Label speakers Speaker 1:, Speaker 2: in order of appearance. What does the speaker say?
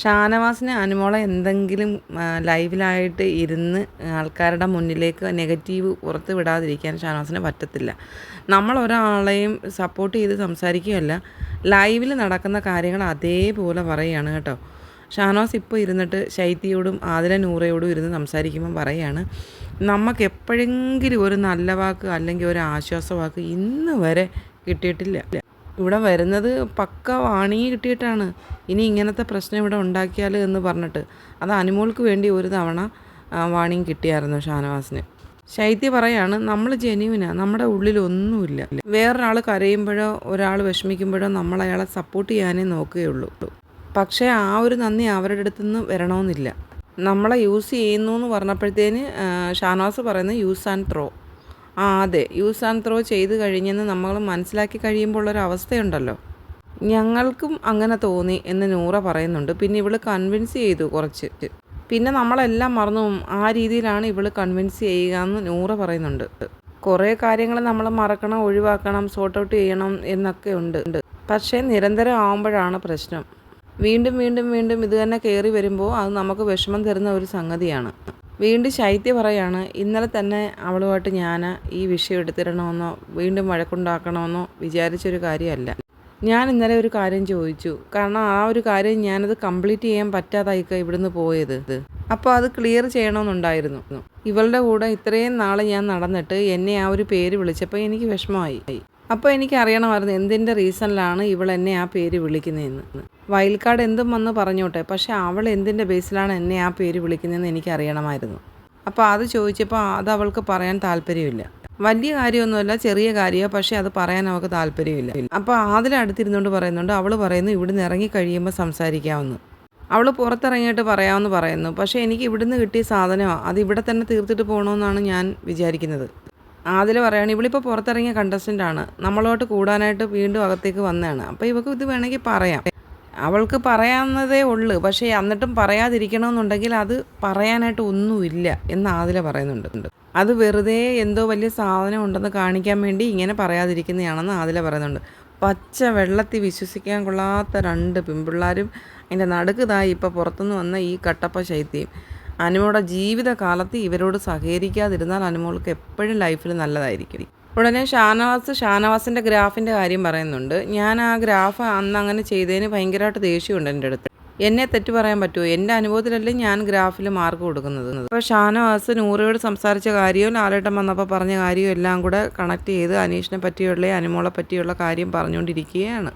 Speaker 1: ഷാനവാസിന് അനുമോളെ എന്തെങ്കിലും ലൈവിലായിട്ട് ഇരുന്ന് ആൾക്കാരുടെ മുന്നിലേക്ക് നെഗറ്റീവ് പുറത്ത് വിടാതിരിക്കാൻ ഷാനവാസിന് പറ്റത്തില്ല. നമ്മൾ ഒരാളെയും സപ്പോർട്ട് ചെയ്ത് സംസാരിക്കുകയല്ല ലൈവിൽ നടക്കുന്ന കാര്യങ്ങൾ അതേപോലെ പറയുകയാണ് കേട്ടോ. ഷാനവാസ് ഇപ്പോൾ ഇരുന്നിട്ട് ശൈത്യയോടും ആതിര നൂറയോടും ഇരുന്ന് സംസാരിക്കുമ്പോൾ പറയുകയാണ് നമുക്ക് എപ്പോഴെങ്കിലും ഒരു നല്ല വാക്ക് അല്ലെങ്കിൽ ഒരു ആശ്വാസ വാക്ക് ഇന്ന് വരെ കിട്ടിയിട്ടില്ല. ഇവിടെ വരുന്നത് പക്ക വാണി കിട്ടിയിട്ടാണ്. ഇനി ഇങ്ങനത്തെ പ്രശ്നം ഇവിടെ ഉണ്ടാക്കിയാൽ എന്ന് പറഞ്ഞിട്ട്. അത് അനുമോൾക്ക് വേണ്ടി ഒരു തവണ വാണിങ് കിട്ടിയായിരുന്നു ഷാനവാസിന്. ശൈത്യ പറയാണ് നമ്മൾ ജെന്യുവിനാ നമ്മുടെ ഉള്ളിലൊന്നുമില്ല. വേറൊരാൾ കരയുമ്പോഴോ ഒരാൾ വിഷമിക്കുമ്പോഴോ നമ്മൾ അയാളെ സപ്പോർട്ട് ചെയ്യാനേ നോക്കുകയുള്ളൂ. പക്ഷേ ആ ഒരു നന്ദി അവരുടെ അടുത്ത് നിന്ന് വരണമെന്നില്ല. നമ്മളെ യൂസ് ചെയ്യുന്നു എന്ന് പറഞ്ഞപ്പോഴത്തേന് ഷാനവാസ് പറയുന്നത് യൂസ് ആൻഡ് ത്രോ ആ അതെ. യൂസ് ആൻഡ് ത്രോ ചെയ്ത് കഴിഞ്ഞെന്ന് നമ്മൾ മനസ്സിലാക്കി കഴിയുമ്പോൾ ഉള്ളൊരു അവസ്ഥയുണ്ടല്ലോ. ഞങ്ങൾക്കും അങ്ങനെ തോന്നി എന്ന് നൂറ പറയുന്നുണ്ട്. പിന്നെ ഇവൾ കൺവിൻസ് ചെയ്തു കുറച്ച്. പിന്നെ നമ്മളെല്ലാം മറന്നു. ആ രീതിയിലാണ് ഇവൾ കൺവിൻസ് ചെയ്യുക എന്ന് നൂറ പറയുന്നുണ്ട്. കുറേ കാര്യങ്ങൾ നമ്മൾ മറക്കണം ഒഴിവാക്കണം സോർട്ട് ഔട്ട് ചെയ്യണം എന്നൊക്കെ ഉണ്ട്. പക്ഷേ നിരന്തരം ആവുമ്പോഴാണ് പ്രശ്നം. വീണ്ടും വീണ്ടും വീണ്ടും ഇത് തന്നെ കയറി വരുമ്പോൾ അത് നമുക്ക് വിഷമം തരുന്ന ഒരു സംഗതിയാണ്. വീണ്ടും ശൈത്യ പറയാണ് ഇന്നലെ തന്നെ അവളുമായിട്ട് ഞാൻ ഈ വിഷയം എടുത്തിടണമെന്നോ വീണ്ടും വഴക്കുണ്ടാക്കണമെന്നോ വിചാരിച്ചൊരു കാര്യമല്ല. ഞാൻ ഇന്നലെ ഒരു കാര്യം ചോദിച്ചു. കാരണം ആ ഒരു കാര്യം ഞാനത് കംപ്ലീറ്റ് ചെയ്യാൻ പറ്റാതായിക്ക ഇവിടുന്ന് പോയത്. അപ്പോൾ അത് ക്ലിയർ ചെയ്യണമെന്നുണ്ടായിരുന്നു. ഇവളുടെ കൂടെ ഇത്രയും നാൾ ഞാൻ നടന്നിട്ട് എന്നെ ആ ഒരു പേര് വിളിച്ചപ്പോൾ എനിക്ക് വിഷമമായി. അപ്പോൾ എനിക്ക് അറിയണമായിരുന്നു എന്തിന്റെ റീസണിലാണ് ഇവൾ എന്നെ ആ പേര് വിളിക്കുന്നതെന്ന്. കാർഡ് എന്തും വന്ന് പറഞ്ഞോട്ടെ. പക്ഷേ അവൾ എന്തിന്റെ ബേസിലാണ് എന്നെ ആ പേര് വിളിക്കുന്നതെന്ന് എനിക്കറിയണമായിരുന്നു. അപ്പോൾ അത് ചോദിച്ചപ്പോൾ അത് അവൾക്ക് പറയാൻ താല്പര്യമില്ല. വലിയ കാര്യമൊന്നുമല്ല ചെറിയ കാര്യമാണ്. പക്ഷേ അത് പറയാൻ അവൾക്ക് താല്പര്യമില്ല. അപ്പോൾ അതിലടുത്തിരുന്നുകൊണ്ട് പറയുന്നുണ്ട് അവൾ പറയുന്നു ഇവിടുന്ന് ഇറങ്ങി കഴിയുമ്പോൾ സംസാരിക്കാമെന്ന് അവൾ പുറത്തിറങ്ങിയിട്ട് പറയാമെന്ന് പറയുന്നു. പക്ഷേ എനിക്ക് ഇവിടുന്ന് കിട്ടിയ സാധനമാണ് അത് ഇവിടെ തന്നെ തീർത്തിട്ട് പോകണമെന്നാണ് ഞാൻ വിചാരിക്കുന്നത്. ആദില പറയാണ് ഇവളിപ്പോൾ പുറത്തിറങ്ങിയ കണ്ടസ്റ്റന്റ് ആണ്. നമ്മളോട്ട് കൂടാനായിട്ട് വീണ്ടും അകത്തേക്ക് വന്നതാണ്. അപ്പോൾ ഇവക്ക് ഇത് വേണമെങ്കിൽ പറയാം. അവൾക്ക് പറയാവുന്നതേ ഉള്ളൂ. പക്ഷേ എന്നിട്ടും പറയാതിരിക്കണമെന്നുണ്ടെങ്കിൽ അത് പറയാനായിട്ട് ഒന്നുമില്ല എന്ന് ആതില പറയുന്നുണ്ട്. അത് വെറുതെ എന്തോ വലിയ സാധനം ഉണ്ടെന്ന് കാണിക്കാൻ വേണ്ടി ഇങ്ങനെ പറയാതിരിക്കുന്നതാണെന്ന് ആതില പറയുന്നുണ്ട്. പച്ച വെള്ളത്തിൽ വിശ്വസിക്കാൻ കൊള്ളാത്ത രണ്ട് പെൺപിള്ളാരും അതിന്റെ നടുക്കുതായി ഇപ്പോൾ പുറത്തുനിന്ന് വന്ന ഈ കട്ടപ്പ ശൈത്യം. അനുമോടെ ജീവിതകാലത്ത് ഇവരോട് സഹകരിക്കാതിരുന്നാൽ അനുമോൾക്ക് എപ്പോഴും ലൈഫിൽ നല്ലതായിരിക്കും. ഉടനെ ഷാനവാസ് ഷാനവാസിന്റെ ഗ്രാഫിന്റെ കാര്യം പറയുന്നുണ്ട്. ഞാൻ ആ ഗ്രാഫ് അന്ന് അങ്ങനെ ചെയ്തതിന് ഭയങ്കരമായിട്ട് ദേഷ്യമുണ്ട് എന്റെ അടുത്ത്. എന്നെ തെറ്റ് പറയാൻ പറ്റുമോ? എന്റെ അനുഭവത്തിലല്ലേ ഞാൻ ഗ്രാഫിൽ മാർക്ക് കൊടുക്കുന്നത്. അപ്പോൾ ഷാനവാസ് നൂറയോട് സംസാരിച്ച കാര്യവും ലാലേട്ടൻ വന്നപ്പോൾ പറഞ്ഞ കാര്യവും എല്ലാം കൂടെ കണക്ട് ചെയ്ത് അനീഷിനെ പറ്റിയുള്ള അനുമോളെ പറ്റിയുള്ള കാര്യം പറഞ്ഞുകൊണ്ടിരിക്കുകയാണ്.